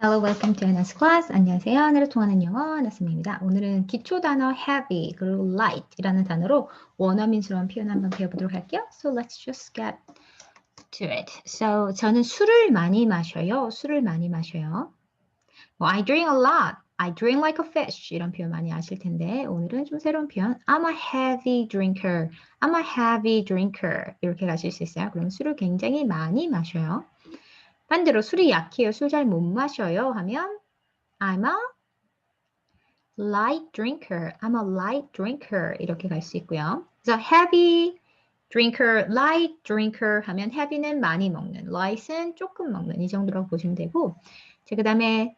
Hello, welcome to Anna's class. 안녕하세요. 하늘을 통하는 영어 나스미입니다. 오늘은 기초 단어 heavy 그리고 light이라는 단어로 원어민스러운 표현 한번 배워보도록 할게요. So let's just get to it. So 저는 술을 많이 마셔요. 술을 많이 마셔요. 뭐, I drink a lot. I drink like a fish. 이런 표현 많이 아실 텐데 오늘은 좀 새로운 표현. I'm a heavy drinker. I'm a heavy drinker. 이렇게 가실 수 있어요. 그럼 술을 굉장히 많이 마셔요. 반대로 술이 약해요. 술 잘 못 마셔요. 하면 I'm a light drinker. I'm a light drinker. 이렇게 갈 수 있고요. 그래서 heavy drinker, light drinker 하면 heavy는 많이 먹는, light은 조금 먹는 이 정도라고 보시면 되고 자, 그다음에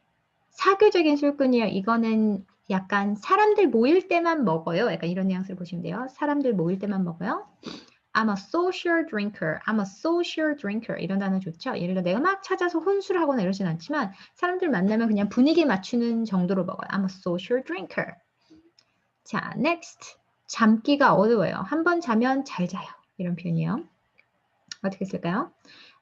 사교적인 술꾼이요. 이거는 약간 사람들 모일 때만 먹어요. 약간 이런 뉘앙스를 보시면 돼요. 사람들 모일 때만 먹어요. I'm a social drinker. I'm a social drinker. 이런 단어 좋죠? 예를 들어 내가 막 찾아서 혼술을 하거나 이러진 않지만 사람들 만나면 그냥 분위기 맞추는 정도로 먹어요. I'm a social drinker. 자, next. 잠기가 어려워요. 한 번 자면 잘 자요. 이런 표현이에요. 어떻게 쓸까요?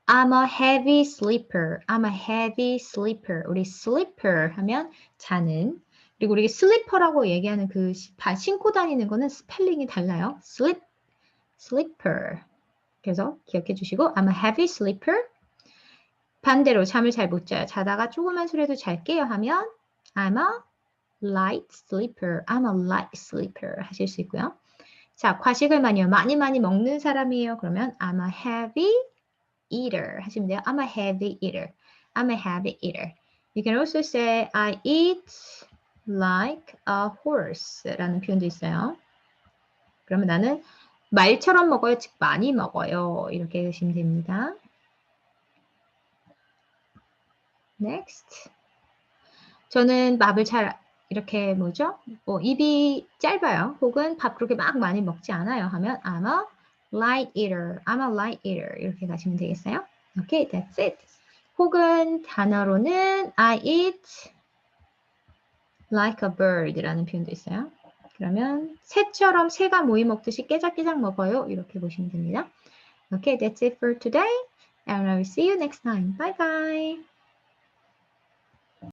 I'm a heavy sleeper. I'm a heavy sleeper. 우리 sleeper 하면 자는 그리고 우리 슬리퍼라고 얘기하는 그 신고 다니는 거는 스펠링이 달라요. sleep sleeper. 그래서 기억해 주시고 I'm a heavy sleeper. 반대로 잠을 잘 못 자요. 자다가 조그만 소리도 잘 깨요 하면 I'm a light sleeper. I'm a light sleeper 하실 수 있고요. 자, 과식을 많이 많이 많이 먹는 사람이에요. 그러면 I'm a heavy eater 하시면 돼요. I'm a heavy eater. I'm a heavy eater. You can also say I eat like a horse라는 표현도 있어요. 그러면 나는 말처럼 먹어요, 즉 많이 먹어요. 이렇게 하시면 됩니다. Next. 저는 밥을 잘 이렇게 뭐죠? 뭐 입이 짧아요. 혹은 밥 그렇게 막 많이 먹지 않아요. 하면 I'm a light eater. I'm a light eater. 이렇게 가시면 되겠어요. Okay, that's it. 혹은 단어로는 I eat like a bird라는 표현도 있어요. 그러면 새처럼 새가 모이 먹듯이 깨작깨작 먹어요. 이렇게 보시면 됩니다. Okay, that's it for today. And I will see you next time. Bye bye.